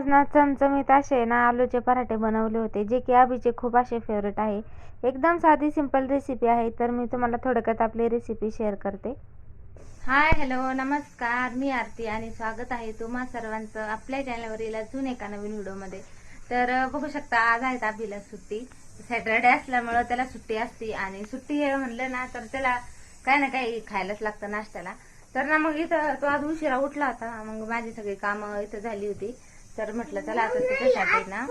आज ना चमचमीत असे ना आलूचे पराठे बनवले होते जे की अभिचे खूप असे फेवरेट आहे. एकदम साधी सिंपल रेसिपी आहे तर मी तुम्हाला थोडक्यात आपली रेसिपी शेअर करते. हाय हॅलो नमस्कार. मी आरती आणि स्वागत आहे तुम्हा सर्वांचं आपल्या चॅनलवरील अजून एका नवीन व्हिडिओमध्ये तर बघू शकता आज आहेत अभिला सुट्टी. सॅटरडे असल्यामुळं त्याला सुट्टी असते आणि सुट्टी म्हणलं ना तर त्याला काय ना काही खायलाच लागतं नाश्त्याला. तर ना मग इथं तो आज उशिरा उठला होता. मग माझी सगळी कामं इथं झाली होती. तर म्हटलं चला आता त्याच्यासाठी ना?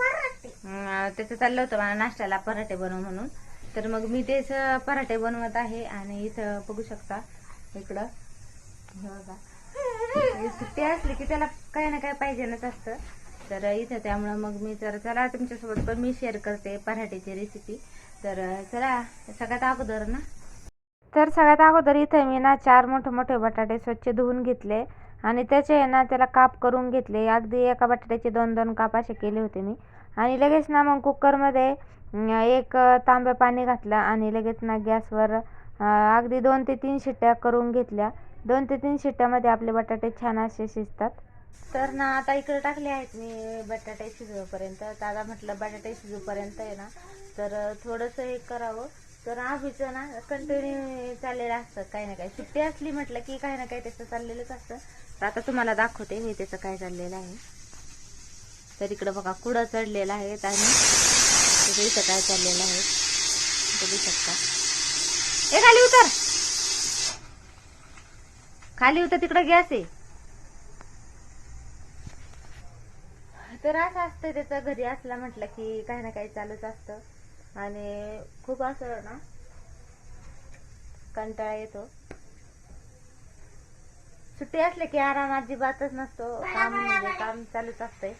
त्याचं चाललं होतं मला नाश्त्याला पराठे बनव म्हणून. तर मग मी तेच पराठे बनवत आहे आणि इथं बघू शकता इकडं. सुट्टी असली की त्याला काही ना काही पाहिजेनच असतं. तर इथं त्यामुळं मग मी तर चला तुमच्यासोबत पण मी शेअर करते पराठ्याची रेसिपी तर चला सगळ्यात अगोदर ना. तर सगळ्यात अगोदर इथं मी ना चार मोठे मोठे बटाटे स्वच्छ धुवून घेतले. आणि त्याचे आहे ना त्याला काप करून घेतले. अगदी एका बटाट्याचे दोन दोन काप असे केले होते मी. आणि लगेच ना मग कुकरमध्ये एक तांब्या पाणी घातलं आणि लगेच ना गॅसवर अगदी दोन ते तीन शिट्ट्या करून घेतल्या. दोन ते तीन शिट्ट्यामध्ये आपले बटाटे छान असे शिजतात. तर ना आता इकडे टाकले आहेत मी बटाटे शिजवपर्यंत दादा म्हटलं बटाटे शिजूपर्यंत आहे ना तर थोडंसं हे करावं. तर आभीचं ना कंटिन्यू चाललेलं असतं काही ना काही. सुट्टी असली म्हटलं की काही ना काही त्याचं चाललेलंच असतं. तर आता तुम्हाला दाखवते मी त्याचं काय चाललेलं आहे. तर इकडं बघा कुडं चढलेलं आहे आणि त्याचं इथं काय चाललेलं आहे. बघू शकता. ए खाली उतर! खाली उतर तिकडं गॅस आहे. तर असं असतं त्याचं घरी असला म्हटलं की काही ना काही चालूच असतं. आणि खूप असं ना कंटाळा येतो. सुट्टी असले की आराम अजिबातच नसतो काम म्हणजे काम चालूच असतंय.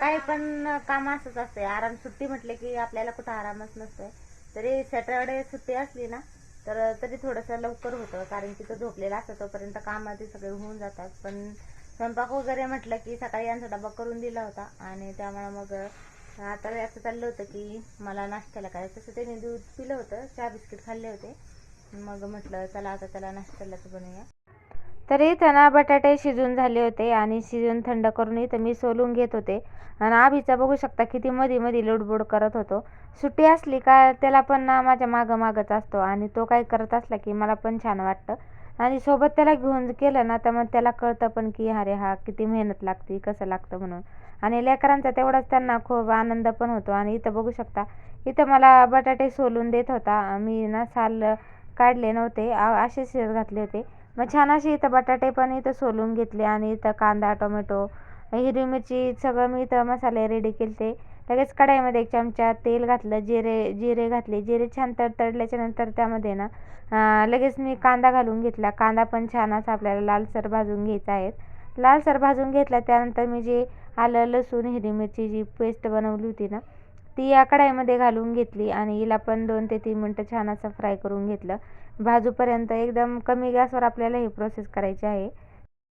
काही पण काम असंच असतंय. आराम सुट्टी म्हटले की आपल्याला कुठं आरामच नसतोय. तरी सॅटरडे सुट्टी असली ना तर तरी थोडंसं लवकर होतं कारण की तो झोपलेला असतो तोपर्यंत कामाचे सगळे होऊन जातात. पण स्वयंपाक वगैरे म्हटलं की सकाळी यांचा डबा करून दिला होता आणि त्यामुळे मग आता असं चाललं होतं की मला नाश्त्याला काय तसं त्याने दूध पिलं होतं चहा बिस्किट खाल्ले होते. मग म्हटलं चला आता त्याला नाश्त्यालाच बनवूया. तर इथं ना बटाटे शिजून झाले होते आणि शिजून थंड करून इथं मी सोलून घेत होते. आणि आभीचा बघू शकता किती मध्ये मध्ये लुडबुड करत होतो. सुट्टी असली का त्याला पण ना माझ्या मागं मागंच असतो आणि तो काय करत असला की मला पण छान वाटतं. आणि सोबत त्याला घेऊन केलं ना तर मग त्याला कळतं पण की अरे हा किती मेहनत लागते कसं लागतं म्हणून. आणि लेकरांचा तेवढाच त्यांना खूप आनंद पण होतो. आणि इथं बघू शकता इथं मला बटाटे सोलून देत होता. मी ना साल काढले नव्हते असे असेच शिजत घातले होते. मग छान असे इथं बटाटे पण इथं सोलून घेतले आणि इथं कांदा टोमॅटो हिरवी मिरची सगळं मी इथं मसाले रेडी केले लगेच कढाईमध्ये एक चमचा तेल घातलं जिरे जिरे घातले जिरे छान तडतडल्याच्या नंतर त्यामध्ये ना लगेच मी कांदा घालून घेतला. कांदा पण छान असा आपल्याला लालसर भाजून घ्यायचा आहे. लालसर भाजून घेतला त्यानंतर मी जी आलं लसूण हिरवी मिरची जी पेस्ट बनवली होती ना ती या कढाईमध्ये घालून घेतली आणि हिला पण दोन ते तीन मिनटं छान असं फ्राय करून घेतलं. भाजूपर्यंत एकदम कमी गॅसवर आपल्याला ही प्रोसेस करायची आहे.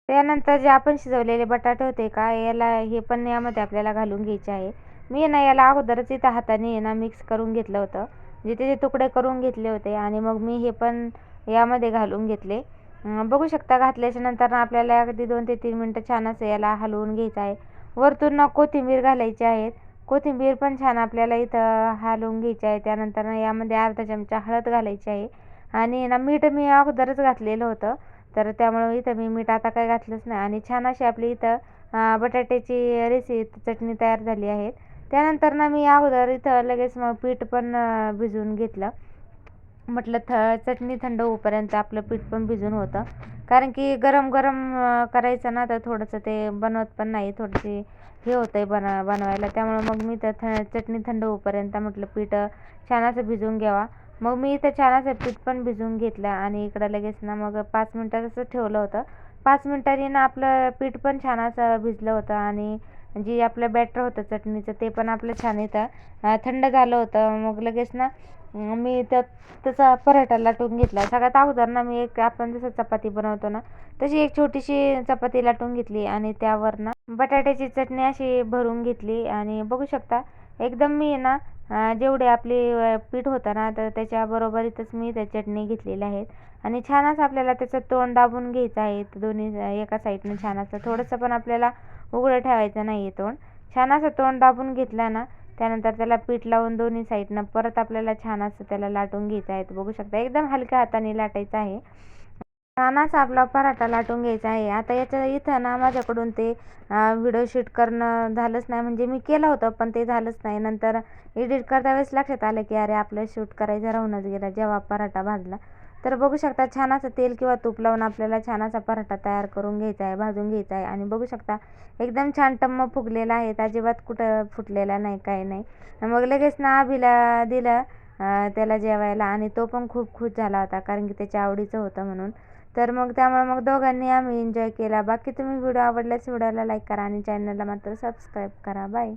त्यानंतर जे आपण शिजवलेले बटाटे होते का याला हे पण यामध्ये आपल्याला घालून घ्यायचे आहे. मी ना याला अगोदरच इथं हाताने ना मिक्स करून घेतलं होतं. जे त्याचे तुकडे करून घेतले होते आणि मग मी हे पण यामध्ये घालून घेतले. बघू शकता घातल्याच्या नंतर ना आपल्याला अगदी दोन ते तीन मिनटं छान असं याला हलवून घ्यायचं आहे. वरतून ना कोथिंबीर घालायची आहेत कोथिंबीर पण छान आपल्याला इथं हलवून घ्यायची आहे. त्यानंतर ना यामध्ये अर्धा चमचा हळद घालायची आहे. आणि ना मीठ मी अगोदरच घातलेलं होतं. तर त्यामुळं इथं मी मीठ आता काय घातलंच नाही. आणि छान अशी आपली इथं बटाट्याची रेसिपी चटणी तयार झाली आहे. त्यानंतर ना मी अगोदर इथं लगेच मग पीठ पण भिजवून घेतलं. म्हटलं थ चटणी थंड होईपर्यंत आपलं पीठ पण भिजून होतं. कारण की गरम गरम करायचं ना तर थोडंसं ते बनवत पण नाही. थोडीशी हे होतं आहे बन बनवायला. त्यामुळं मग मी तर थ चटणी थंड होईपर्यंत म्हटलं पीठ छान असं भिजवून घ्यावा. मग मी इथं छान असं पीठ पण भिजवून घेतलं आणि इकडं लगेच ना मग पाच मिनटात असं ठेवलं होतं. पाच मिनटांनी ना आपलं पीठ पण छान असं भिजलं होतं आणि जी आपलं बॅटर होतं चटणीचं ते पण आपलं छान इथं थंड झालं होतं मग लगेच ना मी त्या त्याचा पराठा लाटून घेतला. सगळ्यात अगोदर ना मी एक आपण जसं चपाती बनवतो ना तशी एक छोटीशी चपाती लाटून घेतली आणि त्यावर ना बटाट्याची चटणी अशी भरून घेतली. आणि बघू शकता एकदम मी ना जेवढे आपली पीठ होतं ना तर त्याच्याबरोबरीतच मी त्या चटणी घेतलेल्या आहेत. आणि छान असं आपल्याला त्याचं तोंड दाबून घ्यायचं आहे दोन्ही एका साईडनं छान असं. थोडंसं पण आपल्याला उघडं ठेवायचं नाही आहे तोंड. छान असं तोंड दाबून घेतलं ना त्यानंतर त्याला पीठ लावून दोन्ही साईडनं परत आपल्याला छान असं त्याला लाटून घ्यायचं आहे. बघू शकता एकदम हलक्या हाताने लाटायचं आहे. छान असा आपला पराठा लाटून घ्यायचा आहे. आता याच्या इथं ना माझ्याकडून ते व्हिडिओ शूट करणं झालंच नाही म्हणजे मी केलं होतं पण ते झालंच नाही. नंतर एडिट करता वेळेस लक्षात आलं की अरे आपलं शूट करायचं राहूनच गेला जेव्हा पराठा भाजला. तर बघू शकता छान असं तेल किंवा तूप लावून आपल्याला छान असा पराठा तयार करून घ्यायचा आहे भाजून घ्यायचा आहे. आणि बघू शकता एकदम छान टम्म फुगलेला आहे. अजिबात कुठं फुटलेला नाही काही नाही. मग लगेच ना आभीला दिलं त्याला जेवायला. आणि तो पण खूप खुश झाला होता कारण की त्याच्या आवडीचं होतं म्हणून. तर मग त्यामुळे मग दोघांनी आम्ही एन्जॉय केला. बाकी तुम्ही व्हिडिओ आवडल्यास व्हिडिओला लाईक करा आणि चॅनलला मात्र सबस्क्राईब करा. बाय